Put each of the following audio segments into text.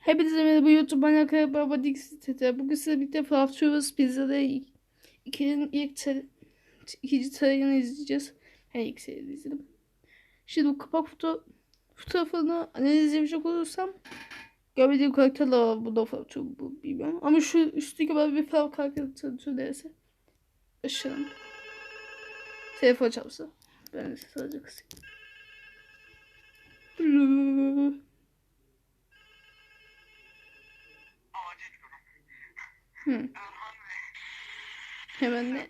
Hepinize merhaba YouTube manyak baba sitede. Bugün size birlikte Fluff Travels Pizza'da ikinin ilk ter, ikinci tarihini izleyeceğiz. Her ilk serisi izledim. Şimdi bu kapak foto, fotoğrafını analiz yapacak olursam görmediğim karakterler var. Bu da Fluff bu bilmiyorum. Ama şu üstteki böyle bir Fluff karakteri derse aşırı. Telefon çalsa. Ben de sadece kısayım. Hı. Hemen?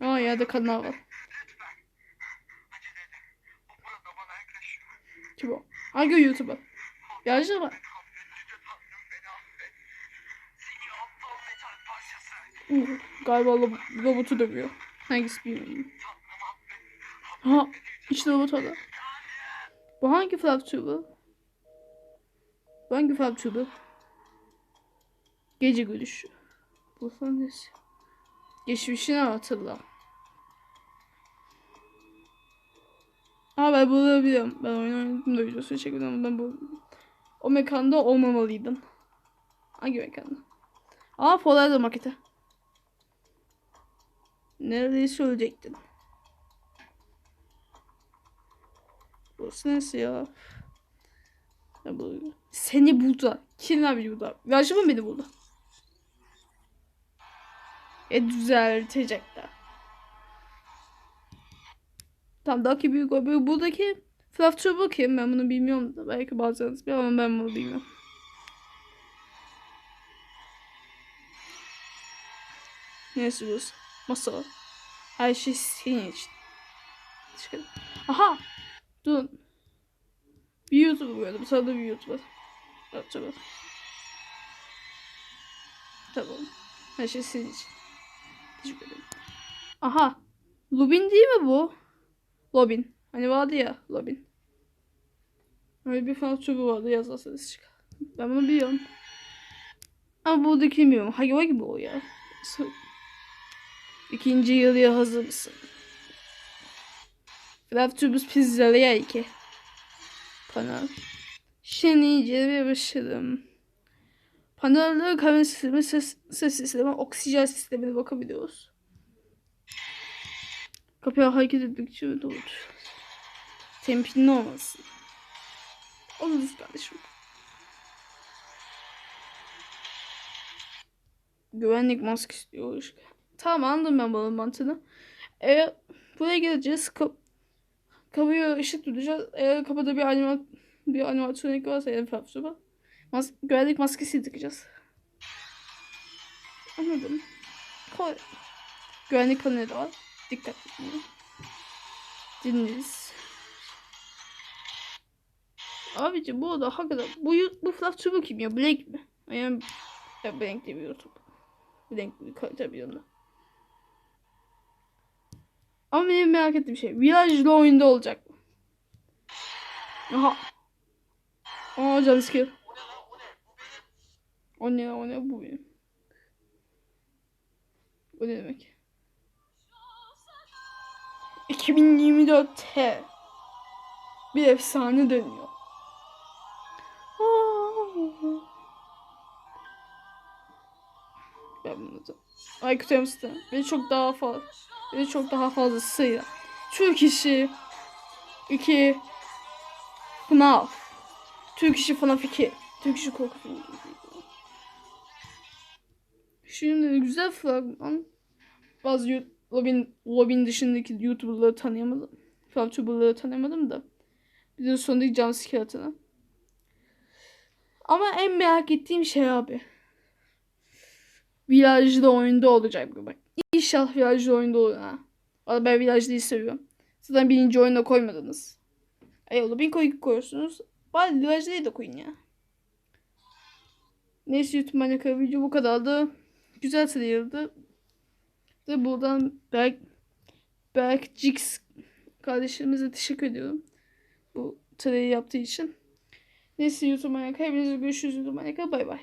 Buna Aa. O burada bana yaklaşıyor. Kim o? Hangi YouTuber? Yağcı mı? Uh, galiba robotu dövüyor. Hangisi bilmiyorum. Ha işte robot orada. Bu hangi flap tuber? Bu hangi flap tuber? Gece görüşü. Bu falan nesi? Geçmişini hatırla. Aa ben bunu biliyorum. Ben oyun oynadım da videosunu çekmedim ama ben bu... O mekanda olmamalıydım. Hangi mekanda? Aa Polar'da maketi. Neredeyse ölecektin. Burası neresi ya? ya bu... Seni buldu. Kim abi burada? Yaşlı mı beni buldu? E düzeltecekler. Tam daki büyük o. Buradaki Fluff Trouble kim? Ben bunu bilmiyorum da. Belki bazılarınız bilir ama ben bunu bilmiyorum. Neyse burası. Masa var. Her şey senin için. Çıkalım. Aha! Dur. Bir YouTuber gördüm. Sırada bir YouTuber. Evet, tamam. Tamam. Her şey senin için. Teşekkür ederim. Aha. Lubin değil mi bu? Lobin. Hani vardı ya Lobin. Öyle bir fan çubuğu vardı yazarsanız çıkar. Ben bunu biliyorum. Ama buradakini bilmiyorum. Hayva gibi o ya. İkinci yılıya hazır mısın? Laptopumuz pizzalıya iki. Panel. Şimdi incelemeye başladım. Panelde kamera sistemi, ses, ses sistemi, oksijen sistemine bakabiliyoruz. Kapıya hareket ettikçe doğru. Temkinli olmasın. Oluruz kardeşim. Güvenlik maske istiyor. Tamam anladım ben balon mantığını. Eğer buraya geleceğiz. Kap kapıya ışık tutacağız. Eğer kapıda bir animat bir animatronik varsa en fazla Mas güvenlik maskesi takacağız. Anladım. Kolay. Güvenlik paneli var. Dikkat edin. Dinleyiz. Abici bu da hakikaten bu bu Fluff Tuber kim ya? Blank mi? Yani ya Blank diye bir YouTube. Blank bir kalite bir yanında. Ama benim merak ettiğim şey virajlı oyunda olacak mı? Aha. Aa jumpscare. O ne o ne? Bu benim. Bu ne demek? 2024'te bir efsane dönüyor. Ben bunu da Aykut Hamster. Beni çok daha fazla beni çok daha fazlasıyla. Türk işi 2 FNAF Türk işi FNAF 2 Türk işi korku filmi. Şimdi güzel fragman. Bazı Lobin, Lobin dışındaki YouTuber'ları tanıyamadım. YouTuber'ları tanıyamadım da. Bir de sondaki jumpscare atını. Ama en merak ettiğim şey abi. Virajlı oyunda olacak bu bak. İnşallah virajlı oyunda olur ha. Valla ben virajlıyı seviyorum. Zaten birinci oyunda koymadınız. Eğer Lobin koy koyuyorsunuz. Bari virajlıyı da koyun ya. Neyse YouTube Manyaka video bu kadardı. Güzel sayıldı. Ve buradan Berk, Berk Jix kardeşimize teşekkür ediyorum. Bu tarihi yaptığı için. Neyse YouTube Manyaka. Hepinize görüşürüz YouTube Manyaka. Bay bay.